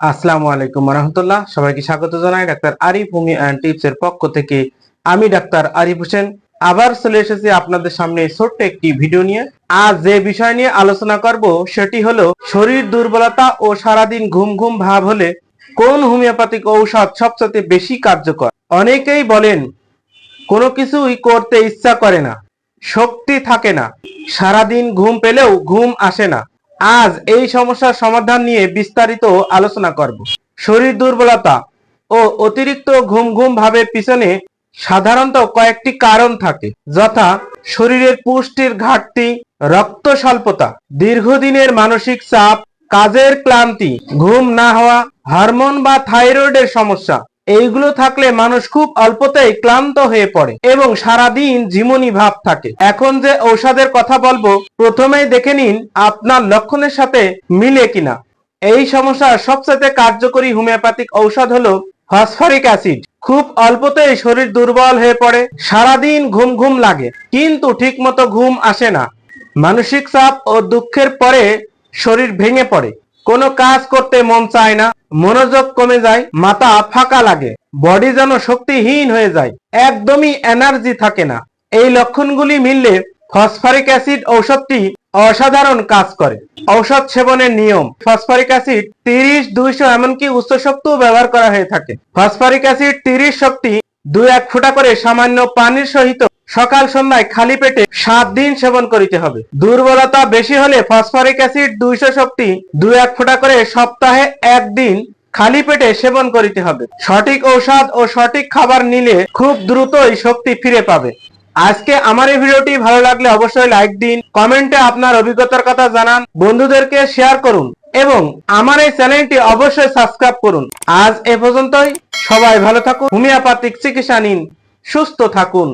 আসসালামু আলাইকুম রহমতুল্লাহ সবাইকে স্বাগত জানাই doctor Arif Homi and tips এর পক্ষ থেকে। আমি ডাক্তার আরিফ হোসেন। আবার চলে এসেছি আপনাদের সামনে ছোট্ট একটি ভিডিও নিয়ে। আজ যে বিষয় নিয়ে আলোচনা করব, সেটি হলো শরীর দুর্বলতা ও সারাদিন ঘুম ঘুম ভাব হলে কোন হোমিওপ্যাথিক ঔষধ সবচেয়ে বেশি কার্যকর? অনেকেই বলেন, কোনো কিছুই করতে ইচ্ছা করে না, শক্তি থাকে না, সারাদিন ঘুম পেলেও ঘুম আসে না। আজ এই সমস্যার সমাধান নিয়ে বিস্তারিত আলোচনা করব। শরীর দুর্বলতা ও অতিরিক্ত ঘুম ঘুম ভাবের পিছনে সাধারণত কয়েকটি কারণ থাকে, যথা শরীরের পুষ্টির ঘাটতি, রক্ত স্বল্পতা, দীর্ঘদিনের মানসিক চাপ, কাজের ক্লান্তি, ঘুম না হওয়া, হরমোন বা থাইরয়েডের সমস্যা এইগুলো থাকলে মানুষ খুব অল্পতেই ক্লান্ত হয়ে পড়ে এবং সারাদিন ঝিমুনি ভাব থাকে। এখন যে ঔষধের কথা বলব, প্রথমেই দেখে নিন আপনার লক্ষণের সাথে মিলে কিনা। এই সমস্যার সবচেয়ে কার্যকরী হোমিওপ্যাথিক ঔষধ হলো ফসফরিক অ্যাসিড। খুব অল্পতেই শরীর দুর্বল হয়ে পড়ে, সারাদিন ঘুম ঘুম লাগে, কিন্তু ঠিকমতো ঘুম আসে না। মানসিক চাপ ও দুঃখের পরে শরীর ভেঙে পড়ে। কোনো কাজ করতে মন চায় না, মনোযোগ কমে যায়, মাথা ফাঁকা লাগে, বডি যেন শক্তিহীন হয়ে যায়, একদমই এনার্জি থাকে না। এই লক্ষণগুলি মিললে ফসফরিক অ্যাসিড ঔষধটি অসাধারণ কাজ করে। ঔষধ সেবনের নিয়ম, ফসফরিক অ্যাসিড তিরিশ, দুইশো এমনকি উচ্চ শক্তিও ব্যবহার করা হয়ে থাকে। ফসফরিক অ্যাসিড তিরিশ শক্তি দুই এক ফোঁটা করে সামান্য পানির সহিত সকাল সন্ধ্যায় খালি পেটে সাত দিন সেবন করিতে হবে। দুর্বলতা বেশি হলে ফসফরিক অ্যাসিড দুইশো শক্তি দুই এক ফোঁটা করে সপ্তাহে একদিন খালি পেটে সেবন করিতে হবে। সঠিক ঔষধ ও সঠিক খাবার নিলে খুব দ্রুতই শক্তি ফিরে পাবে। আজকে আমার এই ভিডিওটি ভালো লাগলে অবশ্যই লাইক দিন, কমেন্টে আপনার অভিজ্ঞতার কথা জানান, বন্ধুদেরকে শেয়ার করুন এবং আমার এই চ্যানেলটি অবশ্যই সাবস্ক্রাইব করুন। আজ এ পর্যন্তই, সবাই ভালো থাকুন, হোমিওপ্যাথিক চিকিৎসা নিন, সুস্থ থাকুন।